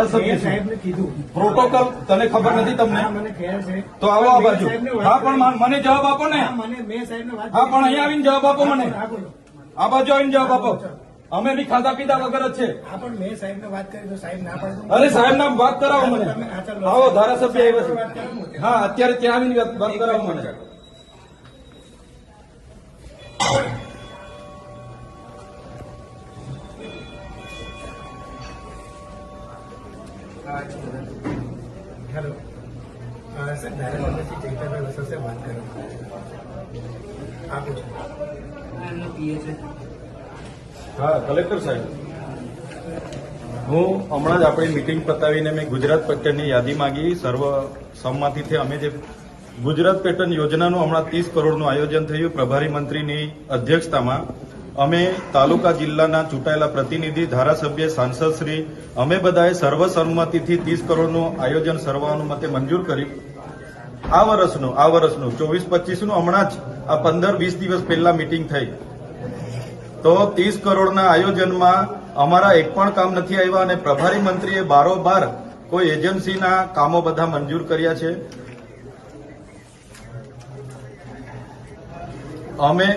મેં સાહેબને કીધું. પ્રોટોકોલ તને ખબર નથી તમને? તો આવો આ બાજુ. હા પણ મને જવાબ આપો ને. હા, મને મેં સાહેબને વાત હા કરી. પણ અહીંયા આવીને જવાબ આપો મને. આ બાજુ આવીને જવાબ આપો. અમે બી ખાધા પીધા વગર જ છે. હા પણ મેં સાહેબને વાત કરી તો સાહેબ ના પાડે તો- અરે સાહેબ નામ વાત કરાવો મને. આવો ધારાસભ્ય આવ્યા છે. હા અત્યારે ત્યાં આવીને વાત કરાવો મને. કરો હા, કલેક્ટર સાહેબ. હું હમણાં જ આપણી મિટિંગ પતાવીને મેં ગુજરાત પેટર્નની યાદી માંગી. સર્વ સંમતિથી અમે જે ગુજરાત પેટર્ન યોજનાનું હમણાં ત્રીસ કરોડનું આયોજન થયું પ્રભારી મંત્રીની અધ્યક્ષતામાં, અમે તાલુકા જિલ્લાના ચૂંટાયેલા પ્રતિનિધિ, ધારાસભ્ય સાંસદશ્રી અમે બધાએ સર્વસંમતિથી ત્રીસ કરોડનું આયોજન સર્વાનુમતે મંજૂર કર્યું. આ વર્ષનું આ વર્ષનું, ચોવીસ, પચીસનું હમણાં જ આ પંદર, વીસ દિવસ પહેલા મિટિંગ થઈ. તો ત્રીસ કરોડના આયોજનમાં અમારા એક પણ કામ નથી આવ્યા અને પ્રભારી મંત્રીએ બારોબાર કોઈ એજન્સીના કામો બધા મંજૂર કર્યા છે. અમે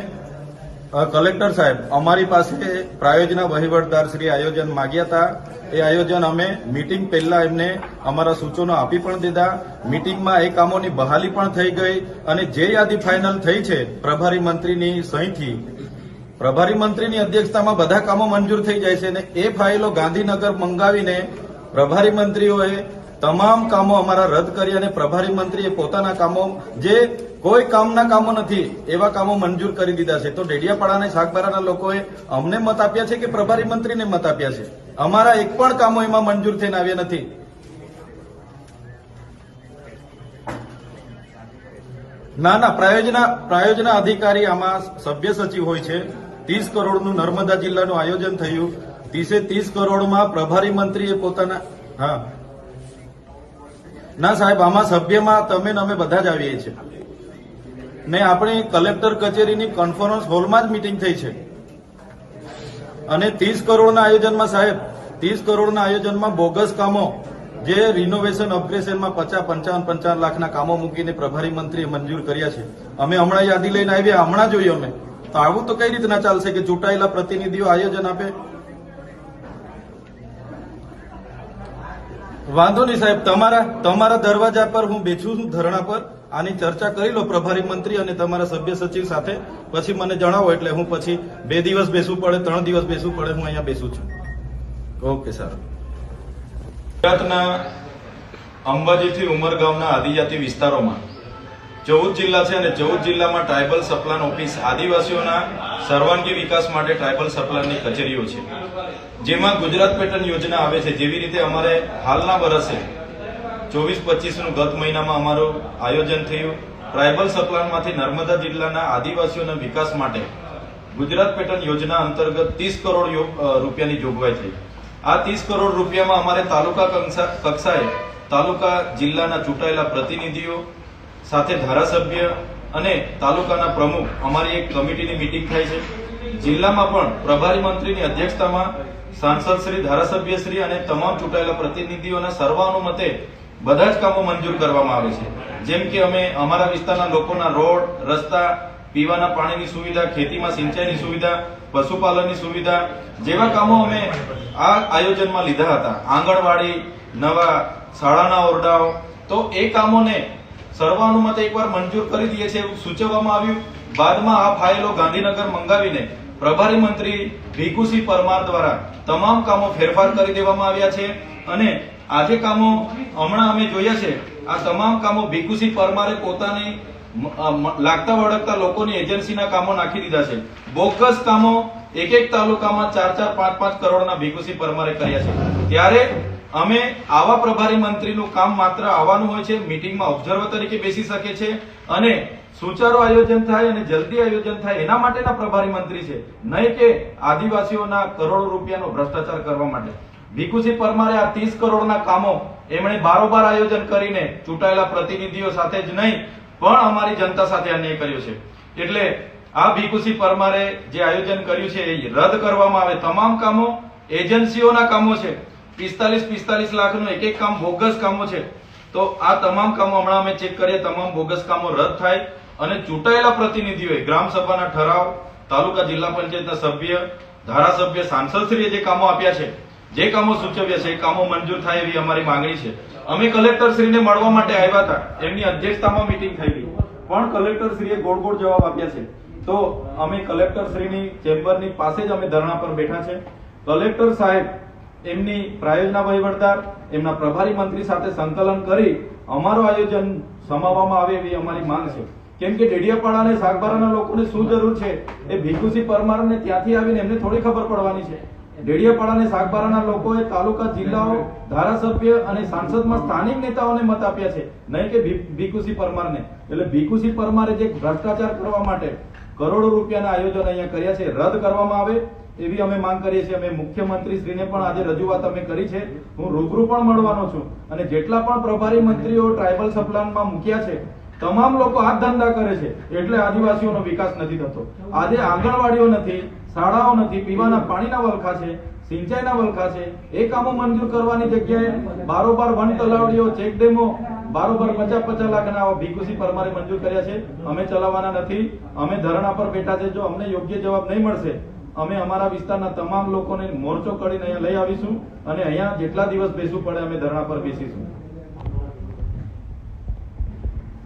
કલેક્ટર સાહેબ, અમારી પાસે પ્રાયોજના વહીવટદાર શ્રી આયોજન માગ્યા હતા. એ આયોજન અમે મીટિંગ પહેલા એમને અમારા સૂચનો આપી પણ દીધા. મીટિંગમાં એ કામોની બહાલી પણ થઈ ગઈ અને જે યાદી ફાઇનલ થઈ છે, પ્રભારી મંત્રીની સહીથી. પ્રભારી મંત્રીની અધ્યક્ષતામાં બધા કામો મંજૂર થઈ જાય છે અને એ ફાઇલો ગાંધીનગર મંગાવીને પ્રભારી મંત્રીઓએ તમામ કામો અમારા રદ કરી અને પ્રભારી મંત્રીએ પોતાના કામો જે કોઈ કામના કામો નથી, એવા કામો મંજૂર કરી દીધા છે. તો ડેડિયાપાડાના શાકબારાના લોકોએ અમને મત આપ્યા છે કે પ્રભારી મંત્રીને મત આપ્યા છે? અમારા એક પણ કામો એમાં મંજૂર થઈને આવ્યા નથી. ના ના, પ્રાયોજના પ્રાયોજના અધિકારી આમાં સભ્ય સચિવ હોય છે. ત્રીસ કરોડનું નર્મદા જિલ્લાનું આયોજન થયું. ત્રીસે ત્રીસ કરોડમાં પ્રભારી મંત્રીએ પોતાના, હા. ના સાહેબ, આમાં સભ્યમાં તમે ને અમે બધા જ આવીએ છીએ. ને આપણી કલેક્ટર કચેરીની કોન્ફરન્સ હોલમાં જ મિટિંગ થઈ છે. અને ત્રીસ કરોડના આયોજનમાં સાહેબ, ત્રીસ કરોડના આયોજનમાં બોગસ કામો, જે રિનોવેશન અપગ્રેશનમાં પચાસ, પંચાવન પંચાવન લાખના કામો મૂકીને પ્રભારી મંત્રીએ મંજૂર કર્યા છે. અમે હમણાં યાદી લઈને આવ્યા હમણાં જોઈએ અમે. તો આવું તો કઈ રીતના ચાલશે કે ચૂંટાયેલા પ્રતિનિધિઓ આયોજન આપે? વાંધો નહીં સાહેબ, તમારા તમારા દરવાજા પર હું બેઠું છું, ધરણા પર. આની ચર્ચા કરી લો પ્રભારી મંત્રી અને તમારા સભ્ય સચિવ સાથે. પછી મને જણાવો એટલે હું પછી બે દિવસ બેસવું પડે, ત્રણ દિવસ બેસવું પડે, હું અહીંયા બેસું છું. Okay, sir. ગુજરાતના અંબાજીથી ઉમરગામના આદિજાતિ વિસ્તારોમાં ચૌદ જિલ્લા છે અને ચૌદ જિલ્લામાં ટ્રાયબલ સપ્લાન ઓફિસ આદિવાસીઓના સર્વાંગી વિકાસ માટે ટ્રાયબલ સપ્લાનની કચેરીઓ છે. જેમાં ગુજરાત પેટર્ન યોજના આવે છે. જેવી રીતે અમારે હાલના વર્ષે ચોવીસ પચીસનું ગત મહિનામાં અમારું આયોજન થયું. ટ્રાયબલ સપ્લાનમાંથી નર્મદા જિલ્લાના આદિવાસીઓના વિકાસ માટે ગુજરાત પેટર્ન યોજના અંતર્ગત ત્રીસ કરોડ રૂપિયાની જોગવાઈ થઈ. આ ત્રીસ કરોડ રૂપિયામાં અમારે તાલુકા કક્ષા- કક્ષાએ તાલુકા જિલ્લાના ચૂંટાયેલા પ્રતિનિધિઓ સાથે ધારાસભ્ય અને તાલુકાના પ્રમુખ અમારી એક કમિટીની મિટિંગ થાય છે. જિલ્લામાં પણ પ્રભારી મંત્રીની અધ્યક્ષતામાં સાંસદ શ્રી ધારાસભ્ય શ્રી અને તમામ ચૂંટાયેલા પ્રતિનિધિઓના સર્વાનુમતે બધા જ કામો મંજૂર કરવામાં આવે છે. જેમ કે અમે અમારા વિસ્તારના લોકોના રોડ, રસ્તા, પીવાના પાણીની સુવિધા, ખેતીમાં સિંચાઈની સુવિધા, પશુપાલનની સુવિધા, જેવા કામો અમે આ આયોજનમાં લીધા હતા. આંગણવાડી, નવા શાળાના ઓરડાઓ. તો એ કામોને સર્વાનુમતે એકવાર મંજૂર કરી દઈએ છે એવું સૂચવવામાં આવ્યું. બાદમાં આ ફાઇલો ગાંધીનગર મંગાવીને પ્રભારી મંત્રી ભીખુસિંહ પરમાર દ્વારા તમામ કામો ફેરફાર કરી દેવામાં આવ્યા છે. અને આજે કામો હમણાં અમે જોયા છે. આ તમામ કામો ભીખુસિંહ પરમારે પોતાની લાગતા વળગતા લોકોની એજન્સીના કામો નાખી દીધા છે. બોગસ કામો એક એક તાલુકામાં ચાર ચાર પાંચ પાંચ કરોડના ભીખુસિંહ પરમારે કર્યા છે. ત્યારે અમે આવા પ્રભારી મંત્રીનું કામ માત્ર આવવાનું હોય છે, મીટિંગમાં ઓબ્ઝર્વર તરીકે બેસી શકે છે અને સુચારુ આયોજન થાય અને જલ્દી આયોજન થાય એના માટેના પ્રભારી મંત્રી છે. નહીં કે આદિવાસીઓના કરોડો રૂપિયાનો ભ્રષ્ટાચાર કરવા માટે. ભીખુસિંહ પરમારે આ ત્રીસ કરોડના કામો એમણે બારોબાર આયોજન કરીને ચૂંટાયેલા પ્રતિનિધિઓ સાથે જ નહીં, પણ અમારી જનતા સાથે અન્યાય કર્યો છે. એટલે આ ભીખુસિંહ પરમારે જે આયોજન કર્યું છે એ રદ કરવામાં આવે તમામ કામો, એજન્સીઓના કામો છે. પિસ્તાલીસ પિસ્તાલીસ લાખનું એક એક કામ બોગસ કામો છે. તો આ તમામ કામો હમણાં અમે ચેક કરીએ, તમામ બોગસ કામો રદ થાય અને ચૂંટાયેલા પ્રતિનિધિઓએ ગ્રામ સભાના ઠરાવ, તાલુકા જિલ્લા પંચાયતના સભ્ય, ધારાસભ્ય, સાંસદશ્રીએ જે કામો આપ્યા છે જે કામો સૂચવ્યા છે, એ કામો મંજૂર થાય એવી અમારી માંગણી છે. અમે કલેક્ટર શ્રીને મળવા માટે આવ્યા હતા. એમની અધ્યક્ષતામાં મીટિંગ થઈ ગઈ પણ કલેક્ટરશ્રીએ ગોળ ગોળ જવાબ આપ્યા છે. તો અમે કલેક્ટર શ્રીની ચેમ્બરની પાસે જ અમે ધરણા પર બેઠા છે. કલેક્ટર સાહેબ, એમની પ્રાયોજના વહીવટદાર, એમના પ્રભારી મંત્રી સાથે સંકલન કરી અમારું આયોજન સમાવવામાં આવે એવી અમારી માંગ છે. કેમ કે ડેડિયાપાડા અને સાગબારાના લોકોને શું જરૂર છે? એ ભીખુસિંહ પરમારને ત્યાંથી આવીને એમને થોડી ખબર પડવાની છે. ડેડિયાપાડા અને સાગબારાના લોકોએ તાલુકા, જિલ્લાઓ, ધારાસભ્ય અને સાંસદમાં સ્થાનિક નેતાઓને મત આપ્યા છે. નહીં કે ભી- ભીખુસિંહ પરમારને. એટલે ભીખુસિંહ પરમારે જે ભ્રષ્ટાચાર કરવા માટે કરોડો રૂપિયાના આયોજન અહીંયા કર્યા છે, રદ કરવામાં આવે એવી અમે માંગ કરીએ છીએ. અમે મુખ્યમંત્રી શ્રીને પણ આજે રજૂઆત અમે કરી છે. હું રૂબરૂ પણ મળવાનો છું અને જેટલા પણ પ્રભારી મંત્રીઓ ટ્રાઇબલ સપ્લાનમાં મૂક્યા છે, તમામ લોકો હાથ ધંધા કરે છે. એટલે આદિવાસીઓનો વિકાસ નથી થતો. આજે આંગણવાડીઓ નથી શાળાઓ નથી, પીવાના પાણીના વલખા છે, સિંચાઈના વલખા છે. એ કામો મંજૂર કરવાની જગ્યાએ બારોબાર વન તલાવડીઓ, ચેક ડેમો, બારોબાર પચાસ પચાસ લાખના આવા ભીખુસિંહ પરમારે મંજૂર કર્યા છે. અમે ચલાવવાના નથી. અમે ધરણા પર બેઠા છે. જો અમને યોગ્ય જવાબ નહીં મળશે, અમે અમારા વિસ્તારના તમામ લોકોને મોરચો કરીને અહીંયા લઈ આવીશું અને અહીંયા જેટલા દિવસ બેસવું પડે અમે ધરણા પર બેસીશું.